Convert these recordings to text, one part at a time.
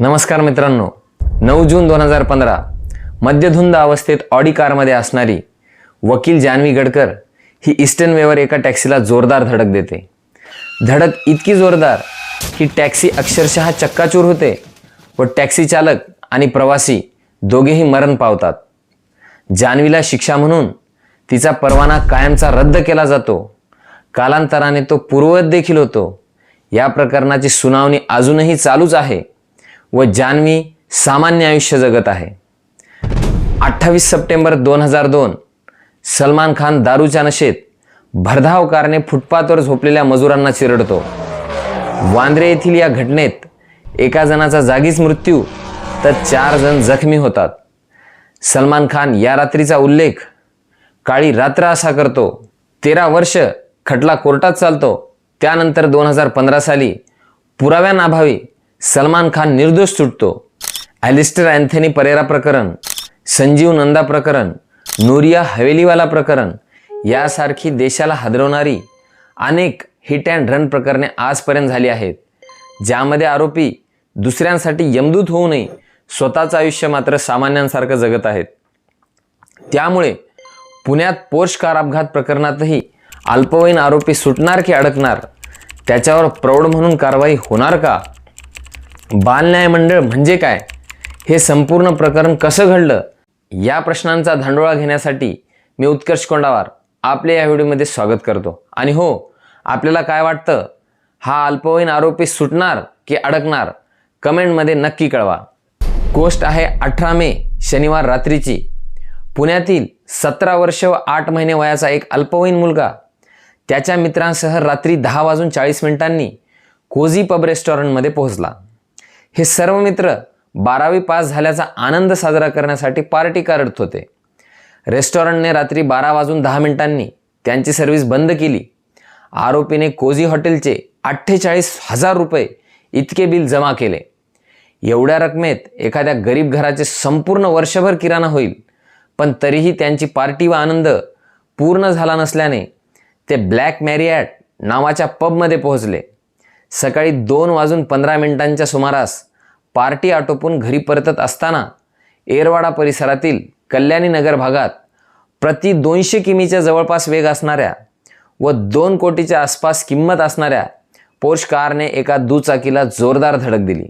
नमस्कार मित्रांनो. नऊ जून दोन हजार पंधरा. मध्यधुंद अवस्थेत ऑडी कारमध्ये असणारी वकील जान्हवी गडकर ही इस्टर्न वेवर एका टॅक्सीला जोरदार धडक देते. धडक इतकी जोरदार की टॅक्सी अक्षरशः चक्काचूर होते व टॅक्सी चालक आणि प्रवासी दोघेही मरण पावतात. जान्हवीला शिक्षा म्हणून तिचा परवाना कायमचा रद्द केला जातो. कालांतराने तो पूर्ववत देखील होतो. या प्रकरणाची सुनावणी अजूनही चालूच आहे. व जान्हवी सामान्य आयुष्य जगत आहे. अठ्ठावीस सप्टेंबर दोन हजार दोन सलमान खान दारूच्या नशेत भरधाव कारने फुटपाथवर झोपलेल्या मजुरांना चिरडतो. वांद्रे येथील या घटनेत एका जणाचा जागीच मृत्यू तर चार जण जखमी होतात. सलमान खान या रात्रीचा उल्लेख काळी रात्र असा करतो तेरा वर्ष खटला कोर्टात चालतो त्यानंतर दोन हजार पंधरा साली पुराव्यानाभावी सलमान खान निर्दोष सुटतो. ॲलिस्टर अँथनी परेरा प्रकरण संजीव नंदा प्रकरण नोरिया हवेलीवाला प्रकरण यासारखी देशाला हादरवणारी अनेक हिट अँड रन प्रकरणे आजपर्यंत झाली आहेत. ज्यामध्ये आरोपी दुसऱ्यांसाठी यमदूत होऊ नये स्वतःचं आयुष्य मात्र सामान्यांसारखं जगत आहेत. त्यामुळे पुण्यात पोर्श कार अपघात प्रकरणातही अल्पवयीन आरोपी सुटणार की अडकणार त्याच्यावर प्रौढ म्हणून कारवाई होणार का? बालन्यायमंडळ म्हणजे काय? हे संपूर्ण प्रकरण कसं घडलं? या प्रश्नांचा धांडोळा घेण्यासाठी मी उत्कर्ष कोंडावार आपले या व्हिडिओमध्ये स्वागत करतो. आणि हो आपल्याला काय वाटतं? हा अल्पवयीन आरोपी सुटणार की अडकणार? कमेंटमध्ये नक्की कळवा. गोष्ट आहे अठरा मे शनिवार रात्रीची. पुण्यातील सतरा वर्ष व आठ महिने वयाचा एक अल्पवयीन मुलगा. त्याच्या मित्रांसह रात्री दहा वाजून चाळीस मिनिटांनी कोझी पब रेस्टॉरंटमध्ये पोहोचला. हे सर्व मित्र बारावी पास झाल्याचा आनंद साजरा करण्यासाठी पार्टी करत होते. रेस्टॉरंटने रात्री बारा वाजून दहा मिनिटांनी त्यांची सर्व्हिस बंद केली. आरोपीने कोझी हॉटेलचे अठ्ठेचाळीस हजार रुपये इतके बिल जमा केले. एवढ्या रकमेत एखाद्या गरीब घराचे संपूर्ण वर्षभर किराणा होईल. पण तरीही त्यांची पार्टी व आनंद पूर्ण झाला नसल्याने ते ब्लॅक मॅरिॲट नावाच्या पबमध्ये पोहोचले. सकाळी दोन वाजून पंधरा मिनिटांच्या सुमारास पार्टी आटोपून घरी परतत असताना एरवाडा परिसरातील कल्याणी नगर भागात प्रति दोनशे किमीच्या जवळपास वेग असणाऱ्या व दोन कोटीच्या आसपास किंमत असणाऱ्या पोर्श कारने एका दुचाकीला जोरदार धडक दिली.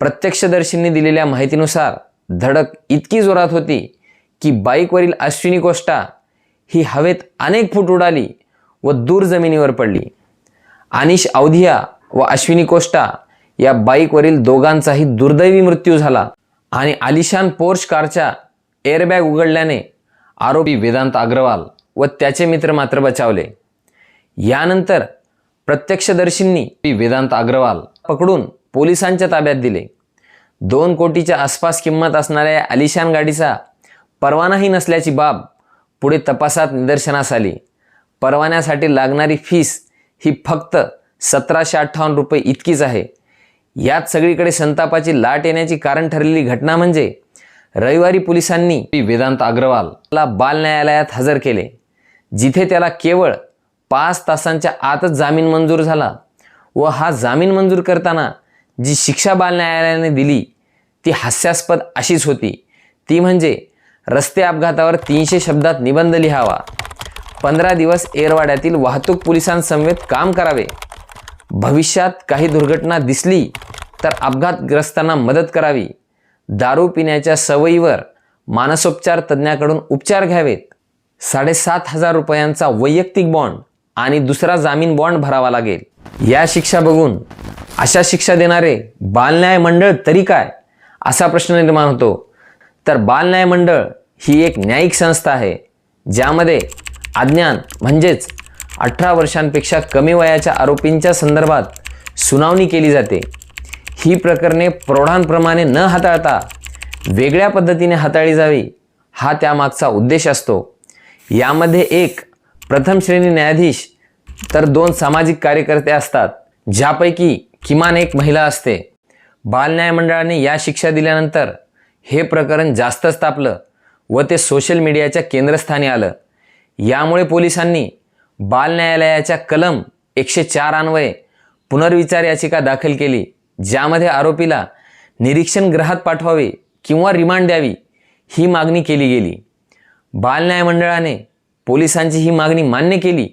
प्रत्यक्षदर्शींनी दिलेल्या माहितीनुसार धडक इतकी जोरात होती की बाईकवरील अश्विनी कोष्टा ही हवेत अनेक फूट उडाली व दूर जमिनीवर पडली. अनिश अवधिया व अश्विनी कोष्टा या बाईकवरील दोघांचाही दुर्दैवी मृत्यू झाला आणि आलिशान पोर्श कारच्या एअरबॅग उघडल्याने आरोपी वेदांत अग्रवाल व त्याचे मित्र मात्र बचावले. यानंतर प्रत्यक्षदर्शींनी वेदांत अग्रवाल पकडून पोलिसांच्या ताब्यात दिले. दोन कोटीच्या आसपास किंमत असणाऱ्या या आलिशान गाडीचा परवानाही नसल्याची बाब पुढे तपासात निदर्शनास आली. परवान्यासाठी लागणारी फीस ही फक्त सतराशे अठ्ठावन्न रुपये इतकीच आहे. यात सगळीकडे संतापाची लाट येण्याची कारण ठरलेली घटना म्हणजे रविवारी पोलिसांनी वेदांत अग्रवालला बाल न्यायालयात हजर केले जिथे त्याला केवळ पाच तासांच्या आतच जामीन मंजूर झाला व हा जामीन मंजूर करताना जी शिक्षा बाल न्यायालयाने दिली ती हास्यास्पद अशीच होती. ती म्हणजे रस्ते अपघातावर तीनशे शब्दात निबंध लिहावा पंधरा दिवस एरवाड्यातील वाहतूक पोलिसांसमवेत काम करावे भविष्यात काही दुर्घटना दिसली तर अपघातग्रस्तांना मदत करावी. दारू पिण्याच्या सवयीवर मानसोपचार तज्ज्ञाकडून उपचार घ्यावेत. साडेसात हजार रुपयांचा वैयक्तिक बॉन्ड आणि दुसरा जामीन बॉन्ड भरावा लागेल. या शिक्षा बघून अशा शिक्षा देणारे बालन्याय मंडळ तरी काय? असा प्रश्न निर्माण होतो. तर बालन्याय मंडळ ही एक न्यायिक संस्था आहे ज्यामध्ये अज्ञान म्हणजेच अठरा वर्षांपेक्षा कमी वयाच्या आरोपींच्या संदर्भात सुनावणी केली जाते. ही प्रकरणे प्रौढांप्रमाणे न हाताळता वेगळ्या पद्धतीने हाताळली जावी हा त्यामागचा उद्देश असतो. यामध्ये एक प्रथम श्रेणी न्यायाधीश तर दोन सामाजिक कार्यकर्ते असतात ज्यापैकी किमान एक महिला असते. बाल न्याय मंडळाने या शिक्षा दिल्यानंतर हे प्रकरण जास्तच तापलं व ते सोशल मीडियाच्या केंद्रस्थानी आलं. यामुळे पोलिसांनी बाल न्यायालयाच्या कलम एकशे चार अन्वये पुनर्विचार याचिका दाखल केली. ज्यामध्ये आरोपीला निरीक्षण ग्रहात पाठवावे किंवा रिमांड द्यावी ही मागणी केली गेली. बाल न्याय मंडळाने पोलिसांची ही मागणी मान्य केली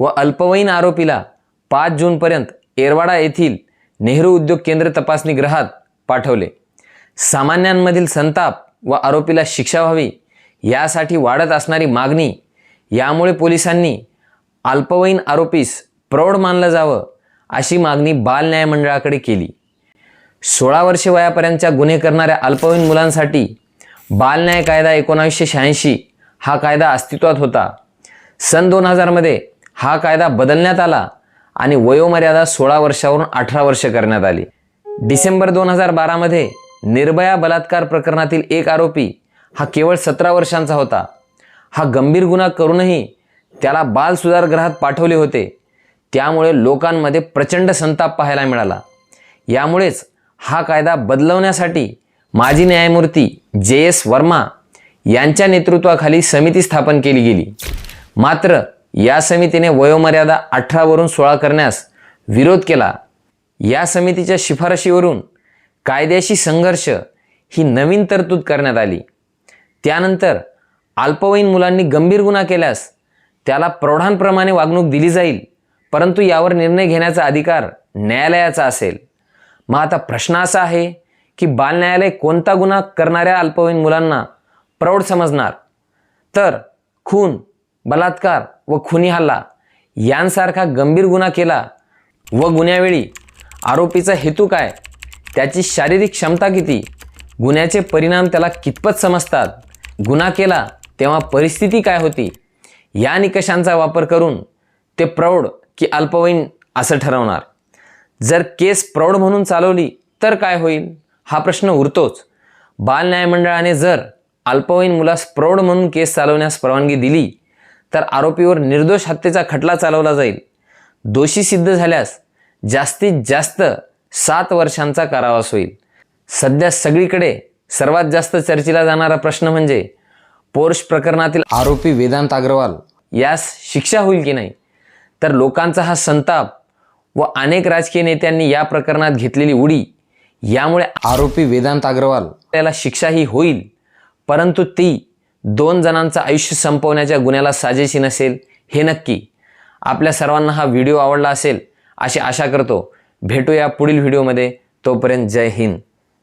व अल्पवयीन आरोपीला पाच जूनपर्यंत एरवाडा येथील नेहरू उद्योग केंद्र तपासणी ग्रहात पाठवले. सामान्यांमधील संताप व आरोपीला शिक्षा व्हावी यासाठी वाढत असणारी मागणी यामुळे पोलिसांनी अल्पवयीन आरोपीस प्रौढ मानलं जावं अशी मागणी बाल न्याय मंडळाकडे केली. सोळा वर्षे वयापर्यंतच्या गुन्हे करणाऱ्या अल्पवयीन मुलांसाठी बालन्याय कायदा एकोणावीसशे शहाऐंशी हा कायदा अस्तित्वात होता. सन दोन हजारमध्ये हा कायदा बदलण्यात आला आणि वयोमर्यादा सोळा वर्षावरून अठरा वर्ष करण्यात आली. डिसेंबर दोन हजार बारामध्ये निर्भया बलात्कार प्रकरणातील एक आरोपी हा केवळ सतरा वर्षांचा होता. हा गंभीर गुन्हा करूनही त्याला बाल सुधारगृहात पाठवले होते. त्यामुळे लोकांमध्ये प्रचंड संताप पाहायला मिळाला. यामुळेच हा कायदा बदलवण्यासाठी माजी न्यायमूर्ती जे एस वर्मा यांच्या नेतृत्वाखाली समिती स्थापन केली गेली. मात्र या समितीने वयोमर्यादा अठरावरून सोळा करण्यास विरोध केला. या समितीच्या शिफारशीवरून कायद्याशी संघर्ष ही नवीन तरतूद करण्यात आली. त्यानंतर अल्पवयीन मुलांनी गंभीर गुन्हा केल्यास त्याला प्रौढांप्रमाणे वागणूक दिली जाईल परंतु यावर निर्णय घेण्याचा अधिकार न्यायालयाचा असेल. मग आता प्रश्न असा आहे की बाल न्यायालय कोणता गुन्हा करणाऱ्या अल्पवयीन मुलांना प्रौढ समजणार? तर खून बलात्कार व खुनी हल्ला यांसारखा गंभीर गुन्हा केला व गुन्ह्यावेळी आरोपीचा हेतू काय? त्याची शारीरिक क्षमता किती? गुन्ह्याचे परिणाम त्याला कितपत समजतात? गुन्हा केला तेव्हा परिस्थिती काय होती? या निकषांचा वापर करून ते प्रौढ की अल्पवयीन असं ठरवणार. जर केस प्रौढ म्हणून चालवली तर काय होईल? हा प्रश्न उरतोच. बाल न्यायमंडळाने जर अल्पवयीन मुलास प्रौढ म्हणून केस चालवण्यास परवानगी दिली तर आरोपीवर निर्दोष हत्येचा खटला चालवला जाईल. दोषी सिद्ध झाल्यास जास्तीत जास्त सात वर्षांचा कारावास होईल. सध्या सगळीकडे सर्वात जास्त चर्चेला जाणारा प्रश्न म्हणजे पोर्श प्रकरणातील आरोपी वेदांत अग्रवाल यास शिक्षा होईल की नाही? तर लोकांचा हा संताप व अनेक राजकीय नेत्यांनी या प्रकरणात घेतलेली उडी. यामुळे आरोपी वेदांत अग्रवाल त्याला शिक्षाही होईल. परंतु ती दोन जणांचं आयुष्य संपवण्याच्या गुन्ह्याला साजेशी नसेल हे नक्की. आपल्या सर्वांना हा व्हिडिओ आवडला असेल अशी आशा करतो. भेटूया पुढील व्हिडिओमध्ये. तोपर्यंत जय हिंद.